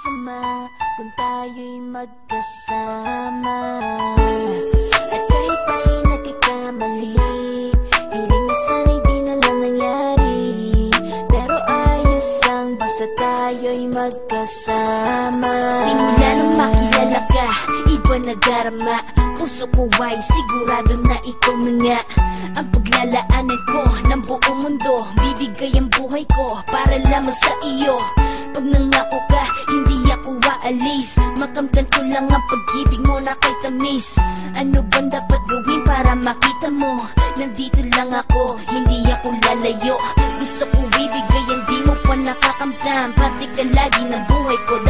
masama kung tayo'y magkasama. At kahit tayo'y nagkakamali Hiling na sana'y di na lang nangyari. Pero ayos ang basta tayo'y magkasama. Simula nang makilala ka, iba na Puso ko ay sigurado na ikaw na nga. Ang paglalaanan ko ng buong mundo Bibigay ang buhay ko para lamang sa iyo. Pag nangako ka, hindi ako waalis Makamtan ko lang ang pag-ibig mo na kay tamis. Ano bang dapat gawin para makita mo? Nandito lang ako, hindi ako lalayo. Gusto ko bibigay ang di mo pa nakakamtam Parte ka lagi ng buhay ko,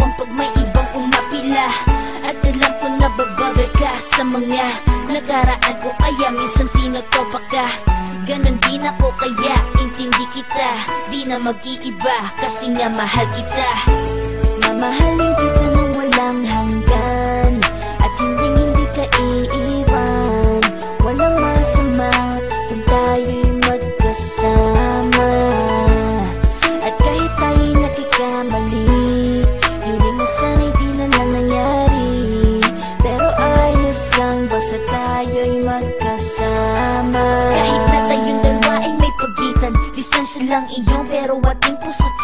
iiwan pag may ibang umapila. At alam ko na babother ka sa mga Nakaraan ko. Kaya minsan tinotopa ka. Ganon din ako kaya intindi kita. Di na mag-iiba kasi nga mahal kita. Mamahalin Distansya lang iyon pero ating puso't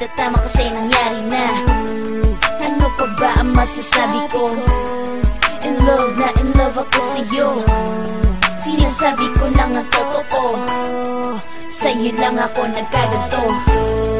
maitatama kasi nangyari na. Ano pa ba ang masasabi ko? In love na in love ako sa'yo. Sinasabi ko lang ang totoo. Sa'yo lang ako nagkaganto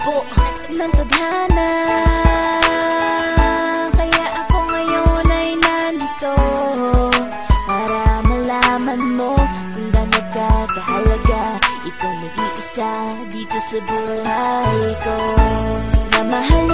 pinatagpo ng tadhana Kaya ako ngayon ay nandito Para malaman mo kung gaano ka kahalaga. Ikaw nag-iisa dito sa buhay ko. Mamahalin